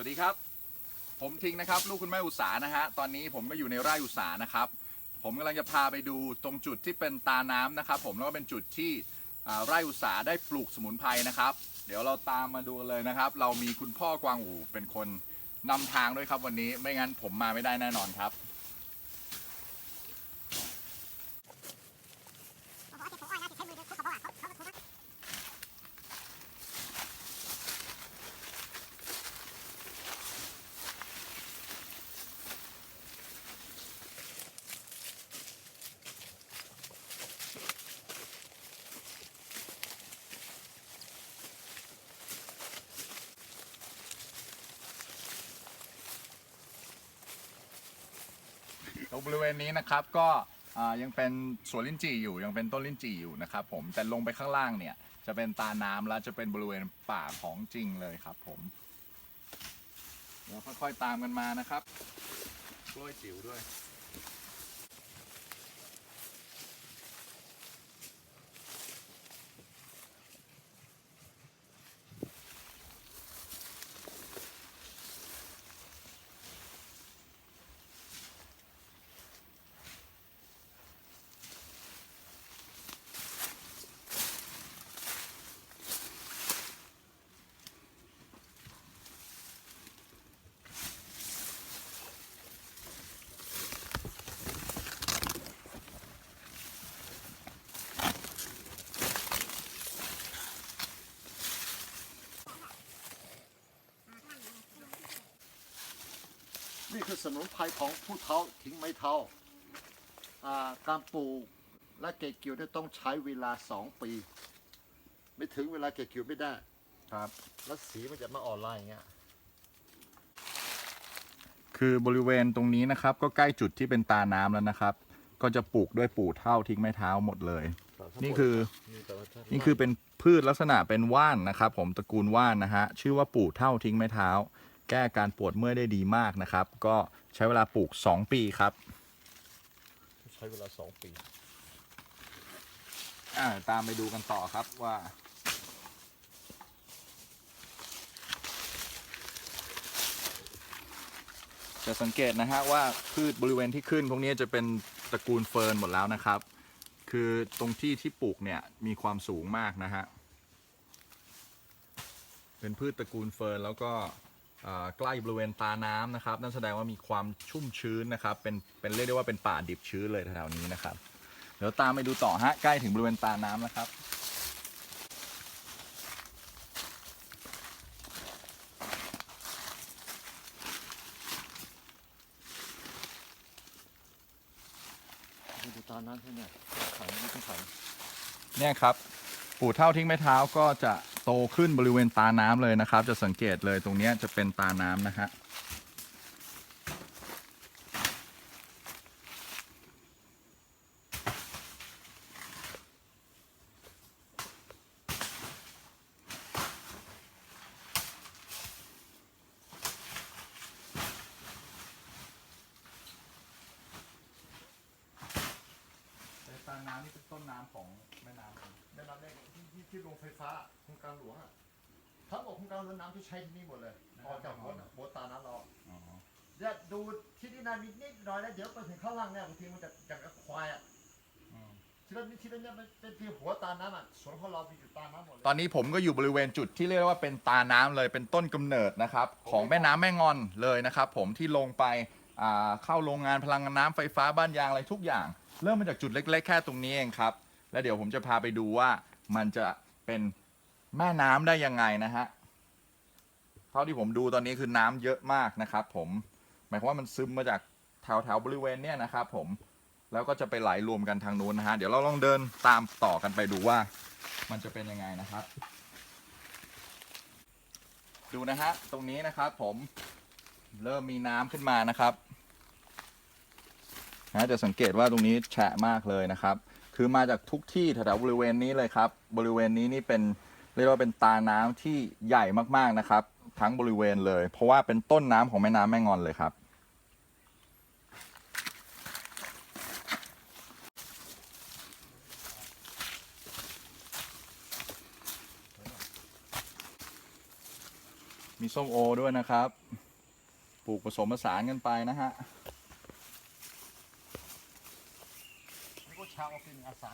วัสดีครับ ผมทิงนะครับ ลูกคุณแม่อุตสานะฮะตอนนี้ผมก็อยู่ในไร่อุตสานะครับ ผมกำลังจะพาไปดูตรงจุดที่เป็นตาน้ำนะครับ ผมแล้วก็เป็นจุดที่ไร่อุตสาได้ปลูกสมุนไพรนะครับ เดี๋ยวเราตามมาดูกันเลยนะครับ เรามีคุณพ่อกวางอูเป็นคนนำทางด้วยครับวันนี้ไม่งั้นผมมาไม่ได้แน่นอนครับ รงบริเวณนี้นะครับก็อ่ายังเป็นสวนลิ้นจี่อยู่ยังเป็นต้นลิ้นจี่อยู่นะครับผมแต่ลงไปข้างล่างเนี่ยจะเป็นตาน้ำแล้วจะเป็นบริเวณป่าของจริงเลยครับผมเดี๋ยวค่อยๆตามกันมานะครับกล้วยจิ๋วด้วย คือสมุนไพรของผู้เฒ่าทิ้งไม่เท่าอ่าการปลูกและเก็บเกี่ยวเนี่ยต้องใช้เวลาสองปี ไม่ถึงเวลาเก็บเกี่ยวไม่ได้ครับ แล้วสีมันจะมาออนไลน์อย่างเงี้ยคือบริเวณตรงนี้นะครับ ก็ใกล้จุดที่เป็นตาน้ำแล้วนะครับ ก็จะปลูกด้วยปู่เท่าทิ้งไม้เท้าหมดเลย นี่คือแต่ว่าถ้านี่คือเป็นพืชลักษณะเป็นว่านนะครับ ผมตระกูลว่านนะฮะชื่อว่าปู่เท่าทิ้งไม้เท้า แก้การปวดเมื่อยได้ดีมากนะครับ ก็ใช้เวลาปลูก 2 ปีครับ ใช้เวลาสองปีอ่าตามไปดูกันต่อครับว่า จะสังเกตนะฮะว่าพืชบริเวณที่ขึ้นพวกนี้จะเป็นตระกูลเฟิร์นหมดแล้วนะครับ คือตรงที่ที่ปลูกเนี่ยมีความสูงมากนะฮะเป็นพืชตระกูลเฟิร์นแล้วก็อ่า ใกล้บริเวณตาน้ำนะครับ นั่นแสดงว่ามีความชุ่มชื้นนะครับ เป็นเป็นเรียกได้ว่าเป็นป่าดิบชื้นเลยแถวๆนี้นะครับ เดี๋ยวตามไปดูต่อฮะใกล้ถึงบริเวณตาน้ำแล้วครับ ดูตามนั้นใช่ไหมขันไม่ต้องขันเนี่ยครับ ปู่เท่าทิ้งไม้เท้าก็จะ โตขึ้นบริเวณตาน้ำเลยนะครับ จะสังเกตเลยตรงนี้จะเป็นตาน้ำนะฮะ น้ำนี่เป็นต้นน้ำของแม่น้ำแนะนำได้ที่ที่ที่โรงไฟฟ้าโครงการหลวงอะทั้งหมดโครงการหลวงน้ำที่ใช้ที่นี่หมดเลยออกจากหัวน่ะหัวตานั้นเราอ๋อเดี๋ยวดูที่นี่นามีนิดหน่อยแล้วเดี๋ยวไปถึงข้างล่างเนี่ยบางทีมันจะอย่างกับควายอะอืม ที่เราที่เราเนี่ยมันเป็นที่หัวตาน้ำอะสวนของเรามีอยู่ตาน้ำหมดเลย ตอนนี้ผมก็อยู่บริเวณจุดที่เรียกว่าเป็นตาน้ำเลยเป็นต้นกำเนิดนะครับ ของแม่น้ำแม่งอนเลยนะครับ ผมที่ลงไปอ่าเข้าโรงงานพลังงานน้ำไฟฟ้าบ้านยางอะไรทุกอย่าง เริ่มมาจากจุดเล็ก ๆ แค่ตรงนี้เองครับ แล้วเดี๋ยวผมจะพาไปดูว่ามันจะเป็นแม่น้ำได้ยังไงนะฮะ เท่าที่ผมดูตอนนี้คือน้ำเยอะมากนะครับ ผมหมายความว่ามันซึมมาจากแถวแถวๆบริเวณเนี้ยนะครับ ผม แล้วก็จะไปไหลรวมกันทางนู้นนะฮะ เดี๋ยวเราลองเดินตามต่อกันไปดูว่า มันจะเป็นยังไงนะครับ ดูนะฮะตรงนี้นะครับ ผมเริ่มมีน้ำขึ้นมานะครับ นะจะสังเกตว่าตรงนี้แฉะมากเลยนะครับ คือมาจากทุกที่แถวบริเวณนี้เลยครับ บริเวณนี้นี่เป็นเรียกว่าเป็นตาน้ำที่ใหญ่มากๆนะครับ ทั้งบริเวณเลย เพราะว่าเป็นต้นน้ำของแม่น้ำแม่งอนเลยครับ มีส้มโอด้วยนะครับ ปลูกผสมผสานกันไปนะฮะ นี่ก็ชาวออฟฟิศอาสา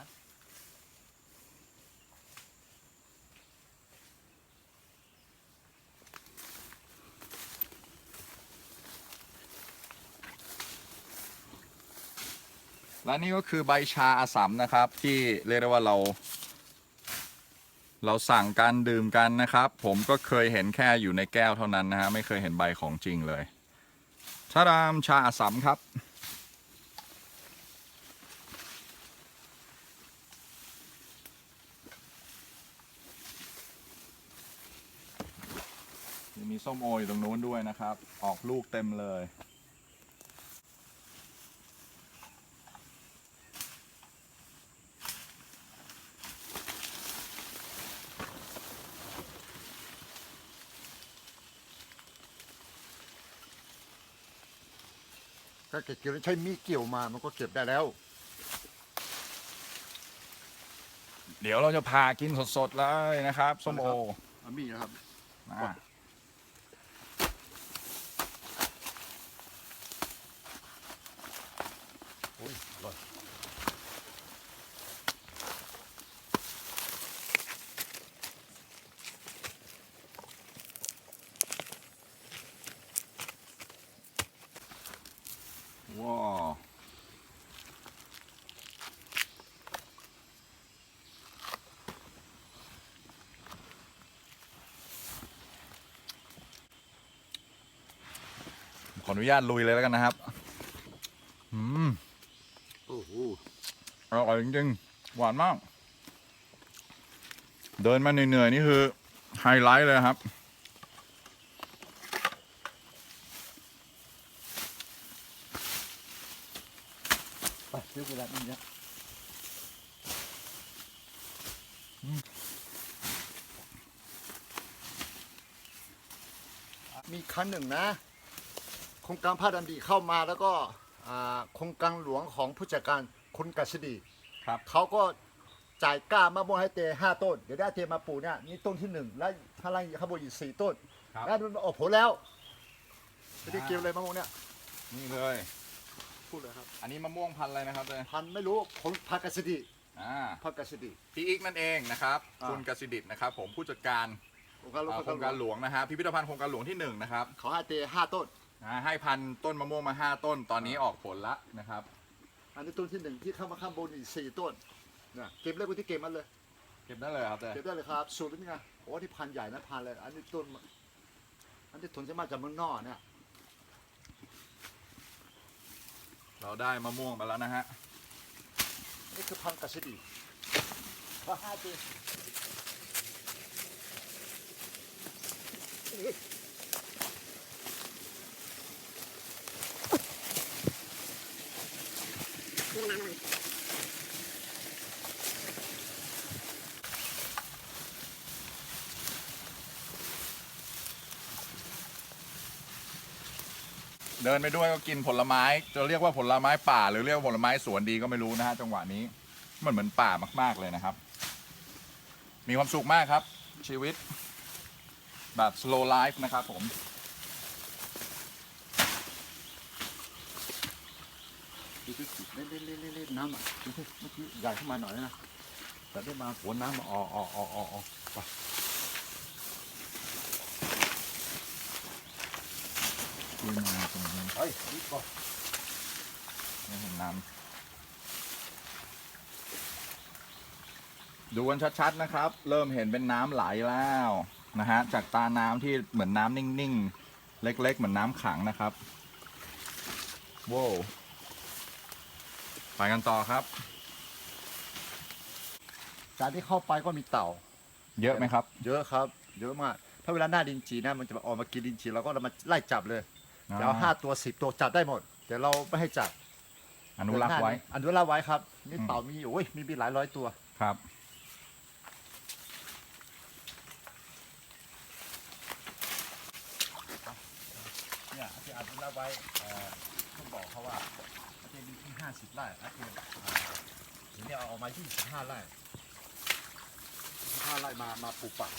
และนี่ก็คือใบชาอาสัมนะครับ ที่เรียกได้ว่าเรา เราสั่งการดื่มกันนะครับ ผมก็เคยเห็นแค่อยู่ในแก้วเท่านั้นนะฮะไม่เคยเห็นใบของจริงเลยชารามชาอาสัมครับ มีส้มโออยู่ตรงนู้นด้วยนะครับ ออกลูกเต็มเลยถ้าเก็บเกี่ยวแล้วใช้มีดเกี่ยวมามันก็เก็บได้แล้ว เดี๋ยวเราจะพากินสดๆเลยนะครับ ส้มโอ เอามีดนะครับ มา โอ้ยอร่อย ว้าวข ออนุญาตลุยเลยแล้วกันนะครับ อืมโอ้โหอร่อยจริงๆ หวานมาก เดินมาเหนื่อยๆ นี่คือ ไฮไลท์เลยครับ ไปเสียเวลาอีกนะมีครั้งหนึ่งนะ โครงการพระดันดีเข้ามาแล้วก็อ่าโครงการหลวงของผู้จัดการคุณกฤษฎีครับ เขาก็จ่ายกล้ามะม่วงให้เตห้าต้น เดี๋ยวได้เตมาปลูกเนี่ยนี่ต้นที่หนึ่งแล้วข้างล่างข้างบนอีกสี่ต้นครับ แล้วมันออกผลแล้วไม่ได้เกี่ยวเลยมะม่วงเนี่ยนี่เลย พูดเลยครับอันนี้มะม่วงพันธุ์อะไรนะครับเลยพันธุ์ไม่รู้ผลพันธุ์กฤษฎีอ่าพันธุ์กฤษฎี พี่อีกนั่นเองนะครับ อ่า คุณกสิดิตนะครับ ผมผู้จัดการโครงการหลวงอ่าโครงการหลวงนะฮะพิพิธภัณฑ์โครงการหลวงที่หนึ่งนะครับ เขาให้เตห้าต้น อ่าให้พันธุ์ต้นมะม่วงมาห้าต้นตอนนี้ออกผลละนะครับ อันนี้ต้นที่หนึ่งที่เข้ามาข้างบนอีกสี่ต้นเนี่ยเก็บเลยคุณที่เก็บมันเลย เก็บได้เลยครับเต้เก็บได้เลยครับสูตรนี่ไงโอ้ที่พันธุ์ใหญ่นะพันธุ์เลยอันนี้ต้น อันนี้ทุนจะมาจากเมืองนอกเนี่ยเราได้มะม่วงไปแล้วนะฮะนี่คือพันธุ์กฤษฎีว่าห้าปี เดินไปด้วยก็กินผลไม้จะเรียกว่าผลไม้ป่า หรือเรียกว่าผลไม้สวนดีก็ไม่รู้นะฮะจังหวะนี้มันเหมือนป่ามาก ๆเลยนะครับ มีความสุขมากครับ ชีวิตแบบ slow life นะครับผม ดูสิเล่นเล่นเล่นเล่นเล่นน้ำอะเมื่อกี้ใหญ่ขึ้นมาหน่อยนะแต่ได้มาหัวน้ำมาออกออกออกออกอไปคุยมาตรงนี้เฮ้ยนี่ก่อนไม่เห็นน้ำดูกันชัดๆนะครับ เริ่มเห็นเป็นน้ำไหลแล้วนะฮะจากตาน้ำที่เหมือนน้ำนิ่งๆ เล็กๆ เหมือนน้ำขังนะครับว้าว ไปกันต่อครับ จากที่เข้าไปก็มีเต่า เยอะไหมครับ เยอะครับ เยอะมาก ถ้าเวลาหน้าดินจีนะมันจะออกมากินดินจีเราก็เรามาไล่จับเลยจะเอาห้าตัวสิบตัวจับได้หมดเดี๋ยวเราไม่ให้จับอนุรักษ์ไว้ อนุรักษ์ไว้ครับนี่อืมเต่ามีโอ้ยมีมีหลายร้อยตัวครับเนี่ยที่อนุรักษ์ไว้เอ่อต้องบอกเขาว่าอาเจมีที่ ห้าสิบไร่อาเจทีนี้เอาออกมายี่สิบห้าไร่ยี่สิบห้าไร่มามาปลูกป่า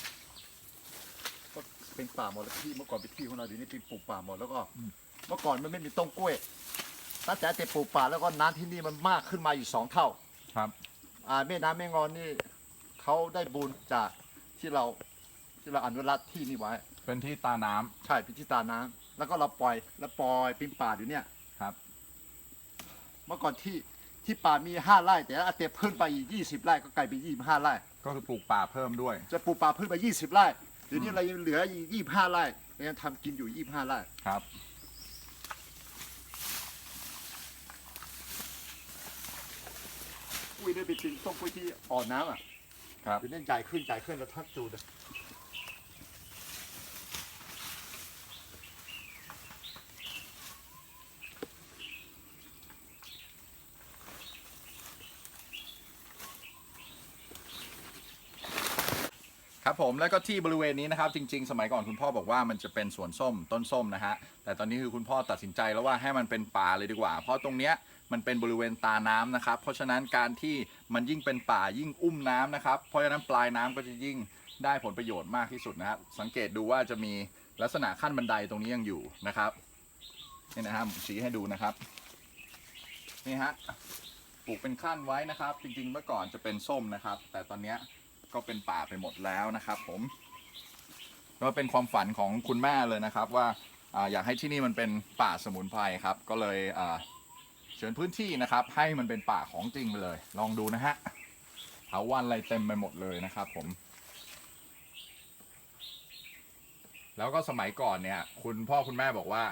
ก็เป็นป่าหมดแล้วที่เมื่อก่อนเป็นที่ของเราเดี๋ยวนี้เป็นปลูกป่าหมดแล้วก็เมื่อก่อนมันไม่มีต้นกล้วยตั้งแต่เตปลูกป่าแล้วก็น้ำที่นี่มันมากขึ้นมาอยู่สองเท่าครับอ่าแม่น้ำแม่งอนนี่เขาได้บุญจากที่เราที่เราอนุรักษ์ที่นี่ไว้ เป็นที่ตาน้ำใช่พิจิตาน้ำแล้วก็เราปล่อยแล้วปล่อยเป็นป่าอยู่เนี่ยครับ เมื่อก่อนที่ที่ป่ามีห้าไร่แต่อาเตเพิ่มไปอีกยี่สิบไร่ก็กลายเป็นยี่สิบห้าไร่ ก็คือปลูกป่าเพิ่มด้วย จะปลูกป่าเพิ่มไปยี่สิบไร่เดี๋ยวนี้เรายังเหลืออีกยี่สิบห้าไร่เรายังทำกินอยู่ยี่สิบห้าไร่ครับกล้วยได้ไปจริงต้นกล้วยที่อ่อนน้ำอะครับ เดี๋ยวนี้ใหญ่ขึ้นใหญ่ขึ้นแล้วทักจูดอะ ครับ ผมแล้วก็ที่บริเวณนี้นะครับ จริง ๆ สมัยก่อนคุณพ่อบอกว่ามันจะเป็นสวนส้มต้นส้มนะฮะแต่ตอนนี้คือคุณพ่อตัดสินใจแล้วว่าให้มันเป็นป่าเลยดีกว่า เพราะตรงเนี้ยมันเป็นบริเวณตาน้ำนะครับ เพราะฉะนั้นการที่มันยิ่งเป็นป่ายิ่งอุ้มน้ำนะครับ เพราะฉะนั้นปลายน้ำก็จะยิ่งได้ผลประโยชน์มากที่สุดนะครับสังเกตดูว่าจะมีลักษณะขั้นบันไดตรงนี้ยังอยู่นะครับนี่นะฮะผมชี้ให้ดูนะครับนี่ฮะปลูกเป็นขั้นไว้นะครับ จริงๆเมื่อก่อนจะเป็นส้มนะครับ แต่ตอนเนี้ย ก็เป็นป่าไปหมดแล้วนะครับผมก็เป็นความฝันของคุณแม่เลยนะครับว่าอยากให้ที่นี่มันเป็นป่าสมุนไพรครับ ก็เลยเชิญพื้นที่นะครับ ให้มันเป็นป่าของจริงไปเลย ลองดูนะฮะเถาวันอะไรเต็มไปหมดเลยนะครับผม แล้วก็สมัยก่อนเนี่ย คุณพ่อคุณแม่บอกว่า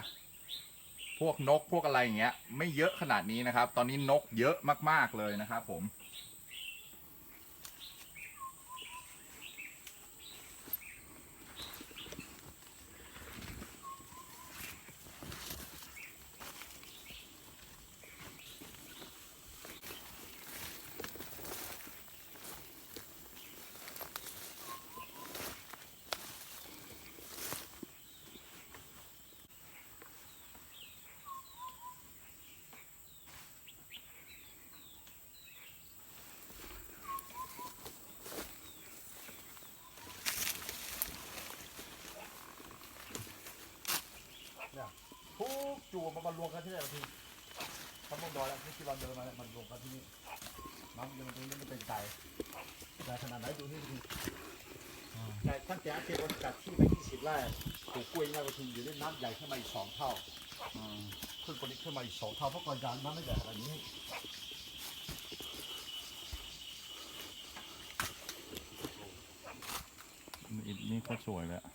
พวกนกพวกอะไรอย่างเงี้ย ไม่เยอะขนาดนี้นะครับ ตอนนี้นกเยอะมากๆเลยนะครับผม ทุก จูมันมารวมกันที่ไหนบางทีทำบนดอยแล้วที่เราเดินมาเนี่ยมันรวมกันที่นี่น้ำมันตรงนี้มันเป็นใจใหญ่ขนาดไหนดูนี่ดูใหญ่ตั้งแต่อาเจียนจัดที่ไปยี่สิบไร่ปลูกกล้วยเนี่ยบางทีอยู่ในน้ำใหญ่ขึ้นมาอีกสองเท่าขึ้นคนนี้ขึ้นมาอีกสองเท่าเพราะก่อนยางน้ำไม่ใหญ่ขนาดนี้นี่นี่โคตรสวยเลยอะ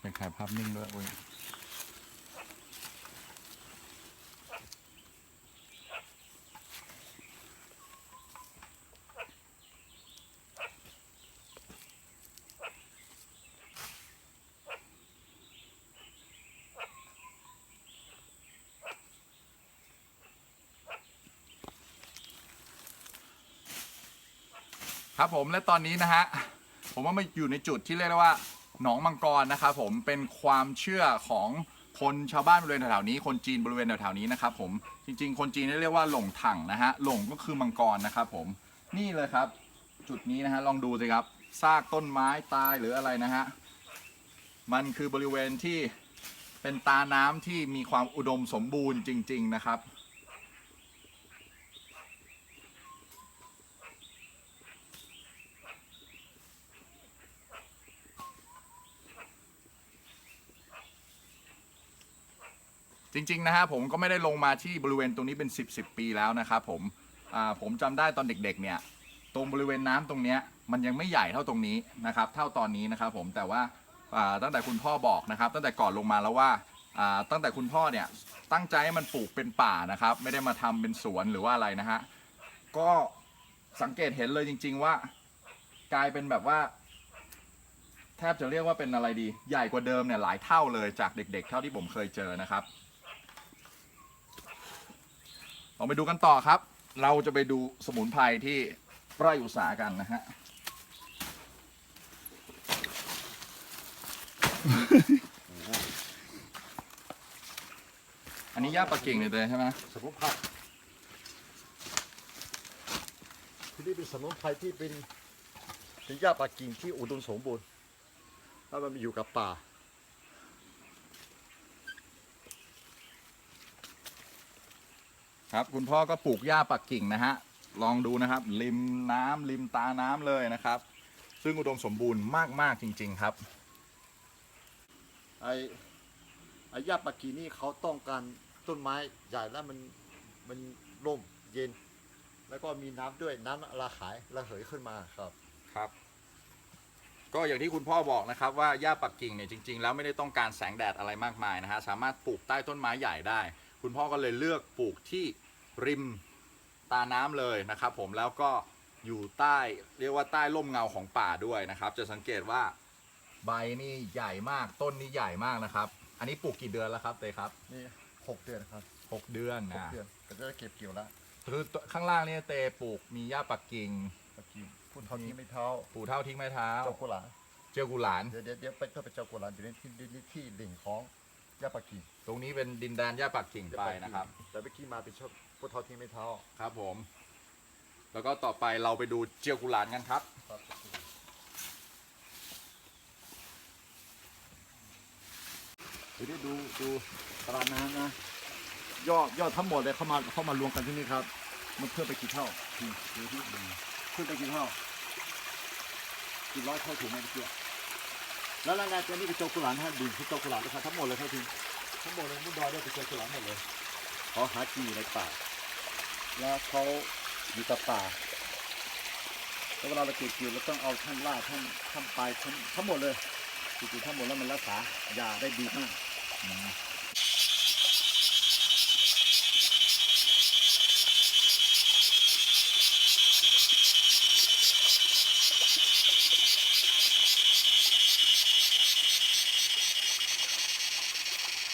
เป็นถ่ายภาพนิ่งด้วยโอ้ย ครับผมและตอนนี้นะฮะผมว่ามาอยู่ในจุดที่เรียกได้ว่าหนองมังกรนะครับผมเป็นความเชื่อของคนชาวบ้านบริเวณแถวๆนี้ คนจีนบริเวณแถวๆนี้นะครับผมจริง ๆ คนจีนเรียกว่าหลงถังนะฮะหลงก็คือมังกรนะครับผมนี่เลยครับ จุดนี้นะฮะลองดูสิครับซากต้นไม้ตายหรืออะไรนะฮะมันคือบริเวณที่เป็นตาน้ำที่มีความอุดมสมบูรณ์จริง ๆ นะครับ จริงๆนะฮะผมก็ไม่ได้ลงมาที่บริเวณตรงนี้เป็น 10บสปีแล้วนะครับผมอ่าผมจำได้ตอนเด็กๆเนี่ยตรงบริเวณน้ำตรงเนี้ยมันยังไม่ใหญ่เท่าตรงนี้นะครับเท่าตอนนี้นะครับผมแต่ว่าอ่าตั้งแต่คุณพ่อบอกนะครับ ตั้งแต่ก่อนลงมาแล้วว่าอ่าตั้งแต่คุณพ่อเนี่ยตั้งใจให้มันปลูกเป็นป่านะครับไม่ได้มาทำเป็นสวนหรือว่าอะไรนะฮะก็สังเกตเห็นเลยจริง ๆว่า กลายเป็นแบบว่า แทบจะเรียกว่าเป็นอะไรดี ใหญ่กว่าเดิมเนี่ยหลายเท่าเลยจากเด็ก ๆ เท่าที่ผมเคยเจอนะครับ เราไปดูกันต่อครับ เราจะไปดูสมุนไพรที่ไร่อุตสาหกันนะฮะ อันนี้ย่าปลาเก่งเลยใช่ไหมสมุนไพรที่นี่เป็นสมุนไพรที่เป็นเป็นหญ้าป่ากิ่งที่อุดมสมบูรณ์แล้วมันอยู่กับป่า ครับ คุณพ่อก็ปลูกหญ้าปักกิ่งนะฮะลองดูนะครับ ริมน้ำริมตาน้ำเลยนะครับ ซึ่งอุดมสมบูรณ์มาก ๆ จริง ๆ ครับ ไอ้ไอ้หญ้าปากีนี่เขาต้องการต้นไม้ใหญ่แล้วมันมันร่มเย็น แล้วก็มีน้ำด้วยน้ำระหายระเหยขึ้นมาครับครับ ก็อย่างที่คุณพ่อบอกนะครับ ว่าหญ้าปักกิ่งเนี่ยจริง ๆ แล้วไม่ได้ต้องการแสงแดดอะไรมากมายนะฮะสามารถปลูกใต้ต้นไม้ใหญ่ได้ คุณพ่อก็เลยเลือกปลูกที่ ริมตาน้ำเลยนะครับ ผมแล้วก็อยู่ใต้เรียกว่าใต้ร่มเงาของป่าด้วยนะครับ จะสังเกตว่าใบนี่ใหญ่มากต้นนี่ใหญ่มากนะครับ อันนี้ปลูกกี่เดือนแล้วครับเตครับนี่หกเดือนครับหกเดือนหกนะเดือนก็จะได้เก็บเกี่ยวแล้วคือข้างล่างนี่เตปลูกมีหญ้าปักกิ่งปากีพุ่นเท่านี้ไม่เท่าปลูกเท่าทิ้งไม้เท้า เจ้ากุหลาบเจียวกุหลาน เดี๋ยวเดี๋ยวเดี๋ยวไปเพื่อไปเจ้ากุหลาบอยู่ในที่ที่ที่หลิ่งของหญ้าปากีตรงนี้เป็นดินแดนหญ้าปักกิ่งไปนะครับ แต่เมื่อกี้มาเป็นชอบ พุ่นเท่าที่ไม่เท่าครับผม แล้วก็ต่อไปเราไปดูเจียวกุหลานกันครับ ครับเดี๋ยวดูดูตารางน้ำนะยอดยอดทั้งหมดเลยเข้ามาเข้ามารวมกันที่นี่ครับ มันเพิ่มไปกี่เท่าอืมดูที่ขึ้นไปกี่เท่ากี่ร้อยเท่าถูกไหมเมื่อกี้แล้วรายงานตัวนี้เป็นโจกุหลานฮะดินคือโจกุหลานนะครับทั้งหมดเลยครับทีทั้งหมดเลยมุดดอยได้เป็นโจกุหลานหมดเลยเขาหากินอยู่ในป่า แล้วเขาอยู่กับป่าแล้วเวลาเราเก็บเกี่ยวเราต้องเอาท่านล่าท่านท่านปลายทั้งทั้งหมดเลยจริงๆทั้งหมดแล้วมันรักษายาได้ดีมาก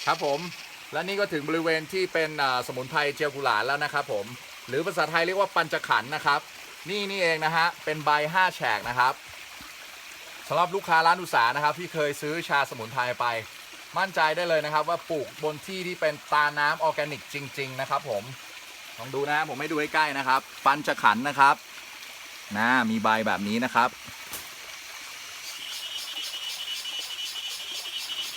ครับผมและนี่ก็ถึงบริเวณที่เป็นสมุนไพรเจียวกุหลานแล้วนะครับผม หรือภาษาไทยเรียกว่าปัญจขันธ์นะครับ นี่นี่เองนะฮะ เป็นใบห้าแฉกนะครับสำหรับลูกค้าร้านอุตสาหนะครับ ที่เคยซื้อชาสมุนไพรไป มั่นใจได้เลยนะครับ ว่าปลูกบนที่ที่เป็นตาน้ำออร์แกนิกจริง ๆ นะครับ ผมลองดูนะผมให้ดูใใกล้ๆนะครับ ปัญจขันธ์นะครับนะมีใบแบบนี้นะครับ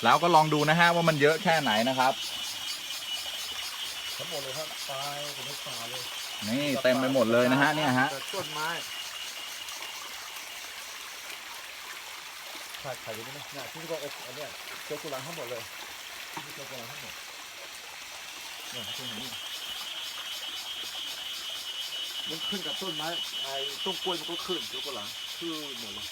แล้วก็ลองดูนะฮะว่ามันเยอะแค่ไหนนะครับทั้งหมดเลยครับปลายเป็นป่าเลย นี่เต็มไปหมดเลยนะฮะเนี่ยฮะต้นไม้ถ่ายถ่ายดูได้ไหมเนี่ยที่ก็อกอันเนี้ยโจกุหลาบทั้งหมดเลยที่โจกุหลาบทั้งหมดเนี่ยที่นนี่มันขึ้นกับต้นไม้ไอ้ต้นกล้วยมันก็ขึ้นโจกุหลาบขึ้นหมดเลย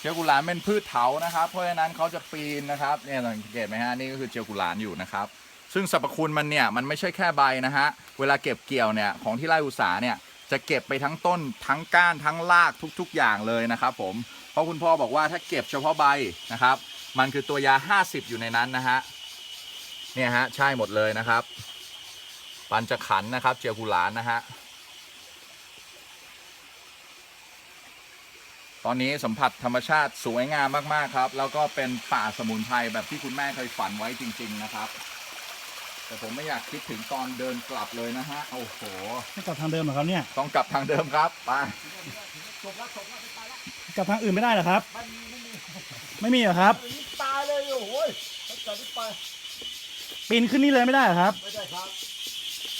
เจียวกุหลานเป็นพืชเถานะครับ เพราะฉะนั้นเขาจะปีนนะครับเนี่ยสังเกตไหมฮะนี่ก็คือเจียวกุหลานอยู่นะครับ ซึ่งสรรพคุณมันเนี่ยมันไม่ใช่แค่ใบนะฮะ เวลาเก็บเกี่ยวเนี่ยของที่ไร่อุตสาเนี่ยจะเก็บไปทั้งต้นทั้งก้านทั้งรากทุกๆ อย่างเลยนะครับผม เพราะคุณพ่อบอกว่าถ้าเก็บเฉพาะใบนะครับ มันคือตัวยา 50 อยู่ในนั้นนะฮะ เนี่ยฮะใช่หมดเลยนะครับ ปัญจะขันนะครับ เจียวกุหลานนะฮะ ตอนนี้สัมผัสธรรมชาติสวยงามมากๆครับ แล้วก็เป็นป่าสมุนไพรแบบที่คุณแม่เคยฝันไว้จริง ๆ นะครับ แต่ผมไม่อยากคิดถึงตอนเดินกลับเลยนะฮะ โอ้โหให้กลับทางเดิมเหรอครับเนี่ย ต้องกลับทางเดิมครับไปจบแล้วจบแล้วไปตายแล้วกลับทางอื่นไม่ได้เหรอครับไม่มีไม่มีไม่มีเหรอครับอย่างนี้ตายเลยโอ้ยถ้าเกิดไม่ไปปีนขึ้นนี่เลยไม่ได้เหรอครับ ไม่ได้ครับ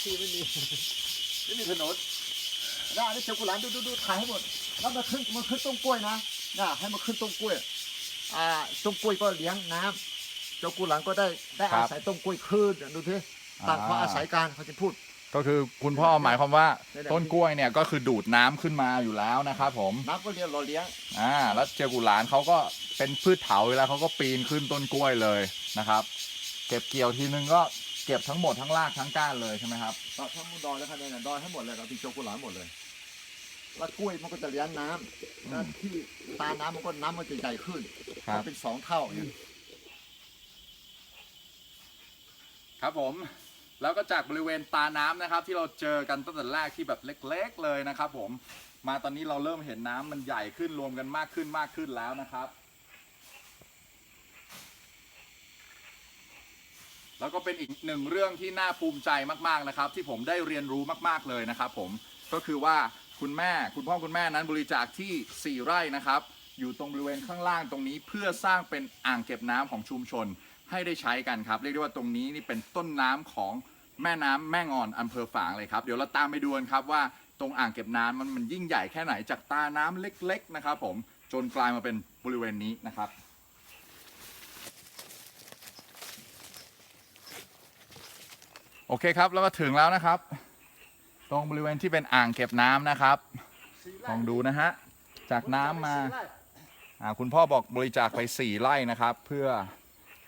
ที่ไม่มีไม่มีถนนน่าอันนี้เจ้ากุหลาบดูดูดูถ่ายให้หมดแล้วมันขึ้นมันขึ้นต้นกล้วยนะน่าให้มันขึ้นต้นกล้วยอ่าต้นกล้วยก็เลี้ยงน้ำ เจ้ากุหลาบก็ได้ได้ครัอาบศัยต้นกล้วยขึ้นดูทีต่างเขาอ่าอาศัยการเขาจะพูด ก็คือคุณพ่อหมายความว่าได้ๆต้นกล้วยเนี่ยก็คือดูดน้ำขึ้นมาอยู่แล้วนะครับผมน้ำก็เลี้ยงเราเลี้ยงอ่าแล้วเจียวกุหลานเขาก็เป็นพืชเถาเวลาเขาก็ปีนขึ้นต้นกล้วยเลยนะครับ เก็บเกี่ยวทีนึงก็เก็บทั้งหมดทั้งรากทั้งก้านเลยใช่ไหมครับตัดทั้งดอยแล้วครับเนี่ยดอยทั้งหมดเลยเราเป็นเจ้ากุหลาบหมดเลยแล้วกล้วยมันก็จะเลี้ยงน้ำแล้วที่ตาน้ำมันก็น้ำมันจะใหญ่ขึ้นครับมันเป็นสองเท่าเนี่ย ครับผมแล้วก็จากบริเวณตาน้ำนะครับที่เราเจอกันตั้งแต่แรกที่แบบเล็กๆเลยนะครับ ผมมาตอนนี้เราเริ่มเห็นน้ำมันใหญ่ขึ้นรวมกันมากขึ้นมากขึ้นแล้วนะครับ แล้วก็เป็นอีกหนึ่งเรื่องที่น่าภูมิใจมากๆนะครับ ที่ผมได้เรียนรู้มากๆเลยนะครับ ผมก็คือว่าคุณแม่คุณพ่อคุณแม่นั้นบริจาคที่ 4 ไร่นะครับ อยู่ตรงบริเวณข้างล่างตรงนี้เพื่อสร้างเป็นอ่างเก็บน้ำของชุมชน ให้ได้ใช้กันครับ เรียกได้ว่าตรงนี้นี่เป็นต้นน้ำของแม่น้ำแม่งอนอำเภอฝางเลยครับ เดี๋ยวเราตามไปดูกันครับว่าตรงอ่างเก็บน้ำมันมันยิ่งใหญ่แค่ไหนจากตาน้ำเล็ก ๆนะครับ ผมจนกลายมาเป็นบริเวณนี้นะครับโอเคครับแล้วก็ถึงแล้วนะครับ ตรงบริเวณที่เป็นอ่างเก็บน้ำนะครับลองดูนะฮะจากน้ำมาสี่ไร่อ่าคุณพ่อบอกบริจาคไป 4ไร่นะครับ เพื่อ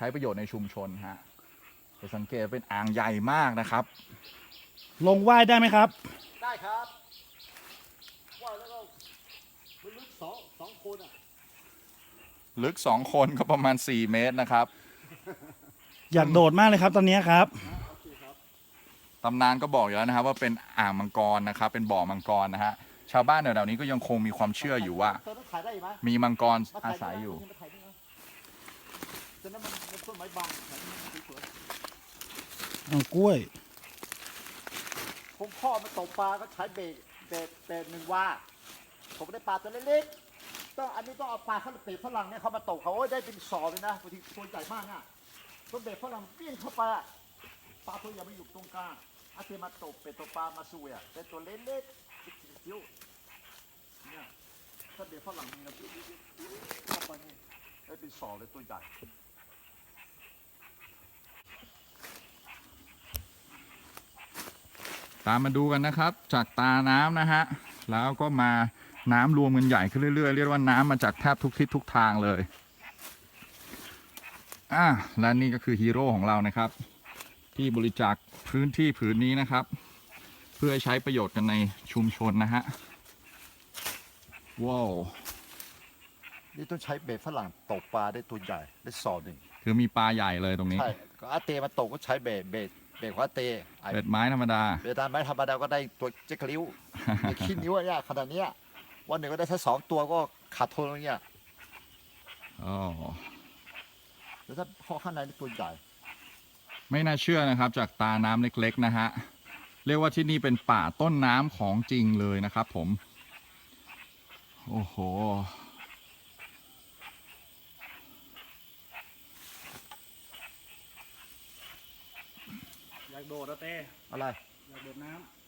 ช้ประโยชน์ในชุมชนฮะจะสังเกตเป็นอ่างใหญ่มากนะครับ ลงว่ายได้ไหมครับ ได้ครับว่าแล้วก็มันลึกสองสองคนอะลึก2คนก็ประมาณ 4 เมตรนะครับ อยากโดดมากเลยครับตอนนี้ครับโอเคครับตำนานก็บอกอยู่แล้วนะครับ ว่าเป็นอ่างมังกรนะครับ เป็นบ่อมังกรนะฮะชาวบ้านแถวๆนี้ก็ยังคงมีความเชื่ออยู่ว่าตอนนั้นถ่ายได้ไหมมีมังกรมาอาถ่ายศัยอยู่ มาถ่ายได้ไหมตอนนั้นมันมันต้นไม้บางสวยเอากล้วย ๆผมพ่อมาตกปลาก็ใช้เบรกเบรกเบรกหนึ่งว่า ผมได้ปลาตัวเล็กๆต้องอันนี้ต้องเอาปลาเขาเบรกฝรั่งเนี่ยเขามาตกเขาโอ้ยได้เป็นสอเลยนะบางทีตัวใหญ่มากอะตัวเบรกฝรั่งเปี้ยงเข้าไปอะปลาตัวใหญ่ไม่อยู่ตรงกลางอาเทมาตกเป็ดตัวปลามาสู้อะแต่ตัวเล็กๆจิ๋วๆเนี่ยถ้าเบรกฝรั่งนี่นะเข้าไปนี่ได้เป็นสอเลยตัวใหญ่ ตามมาดูกันนะครับ จากตาน้ำนะฮะแล้วก็มาน้ำรวมกันใหญ่ขึ้นเรื่อยๆ เรียกว่าน้ำมาจากแทบทุกทิศทุกทางเลยอะและนี่ก็คือฮีโร่ของเรานะครับ ที่บริจาคพื้นที่ผืนนี้นะครับ เพื่อใช้ประโยชน์กันในชุมชนนะฮะว้าวนี่ต้องใช้เบรกฝรั่งตกปลาได้ตัวใหญ่ได้สอบหนึ่งคือมีปลาใหญ่เลยตรงนี้ใช่ก็อาเตมาตกก็ใช้เบรกเบรก เบรกของอาเตไอ้เป็ดไม้ธรรมดา เบรกตามไม้ธรรมดาก็ได้ตัวเจ๊กลิ้วไม่ขี้นิ้วอะเนี่ยขนาดเนี้ยวันหนึ่งก็ได้แค่สองตัวก็ขาดทุนแล้วเนี่ยอ๋อ แล้วถ้าพอข้างในนี่ตัวใหญ่ ไม่น่าเชื่อนะครับ จากตาน้ำเล็ก ๆ นะฮะ เรียกว่าที่นี่เป็นป่าต้นน้ำของจริงเลยนะครับผม โอ้โหากโดดนะเต้อะไรอยากโดดน้ำ